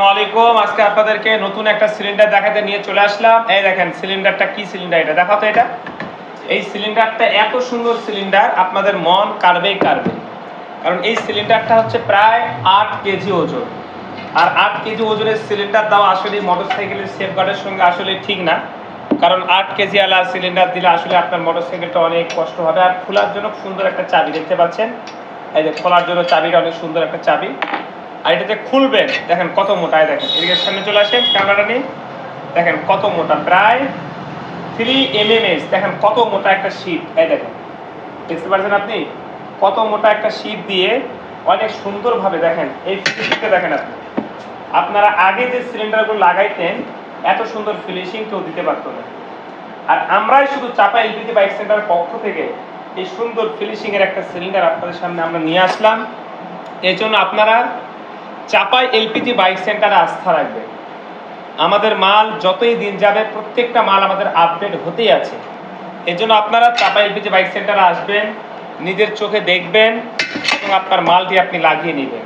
আসসালামাইকুম আজকে আপনাদেরকে নতুন একটা সিলিন্ডার দেখাতে নিয়ে চলে আসলাম। এই দেখেন, সিলিন্ডারটা কি সিলিন্ডার এটা? দেখাও তো এটা। এই সিলিন্ডারটা এত সুন্দর সিলিন্ডার, আপনাদের মন কাড়বেই কাড়বে। কারণ এই সিলিন্ডারটা হচ্ছে প্রায় আট কেজি ওজন। আর আট কেজি ওজনের সিলিন্ডার দেওয়া আসলে মোটর সাইকেলের সেফগার্ডের সঙ্গে আসলে ঠিক না। কারণ আট কেজি আলা সিলিন্ডার দিলে আসলে আপনার মোটর সাইকেলটা অনেক কষ্ট হবে। আর খোলার জন্য সুন্দর একটা চাবি দেখতে পাচ্ছেন। এই যে খোলার জন্য চাবিটা অনেক সুন্দর একটা চাবি। আর এটা যে খুলবেন, দেখেন কত মোটা দেখেন, এদিকে সামনে চলে আসেন, ক্যামেরাটা নিয়ে দেখেন কত মোটা, প্রায় থ্রি এম এস দেখেন কত মোটা একটা শীট এই দেখেন। দেখতে পাচ্ছেন আপনি? কত মোটা একটা শীট দিয়ে অনেক সুন্দরভাবে দেখেন, এই ফিনিশিংটা দেখেন আপনি। আপনারা আগে যে সিলিন্ডারগুলো লাগাইতেন, এত সুন্দর ফিনিশিং কেউ দিতে পারতো না। আর আমরাই শুধু চাপা এলপিজি বাইক সেন্টার পক্ষ থেকে এই সুন্দর ফিনিশিং এর একটা সিলিন্ডার আপনাদের সামনে আমরা নিয়ে আসলাম। এই জন্য আপনারা চাপাই এলপিজি বাইক সেন্টারে আস্থা রাখবেন আমাদের মাল যতই দিন যাবে, প্রত্যেকটা মাল আমাদের আপডেট হতেই আছে। এই জন্য আপনারা চাপাই এলপিজি বাইক সেন্টারে আসবেন, নিজের চোখে দেখবেন এবং আপনার মালটি আপনি লাগিয়ে নেবেন।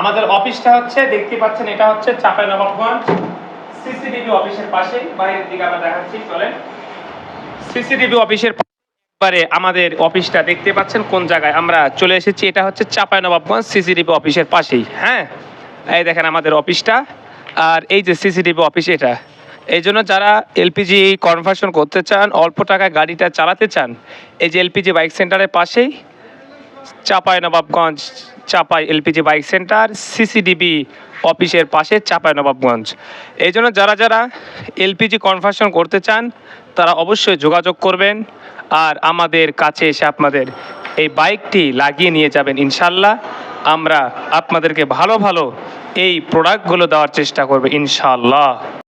আমাদের অফিসটা হচ্ছে, দেখতে পাচ্ছেন এটা হচ্ছে চাপাই নবাবগঞ্জ সিসিটিভি অফিসের পাশেই বাইরের দিকে আমরা দেখাচ্ছি, চলেন। সিসিটিভি অফিসের পারে আমাদের অফিসটা দেখতে পাচ্ছেন কোন জায়গায় আমরা চলে এসেছি, এটা হচ্ছে চাঁপাইনবাবগঞ্জ সিসিটিভি অফিসের পাশেই হ্যাঁ? এই দেখেন আমাদের অফিসটা। আর এই যে সিসিটিভি অফিস এটা। এই জন্য যারা এলপিজি কনভার্সন করতে চান, অল্প টাকায় গাড়িটা চালাতে চান, এই যে এলপিজি বাইক সেন্টারের পাশেই Chapai Nawabganj Chapai LPG bike centre CCDB অফিসের পাশে চাপাই নবাবগঞ্জ এই জন্য যারা যারা এলপিজি কনভার্সন করতে চান, তারা অবশ্যই যোগাযোগ করবেন। আর আমাদের কাছে এসে আপনাদের এই বাইকটি লাগিয়ে নিয়ে যাবেন ইনশাল্লাহ। আমরা আপনাদেরকে ভালো ভালো এই প্রোডাক্টগুলো দেওয়ার চেষ্টা করবে ইনশাল্লাহ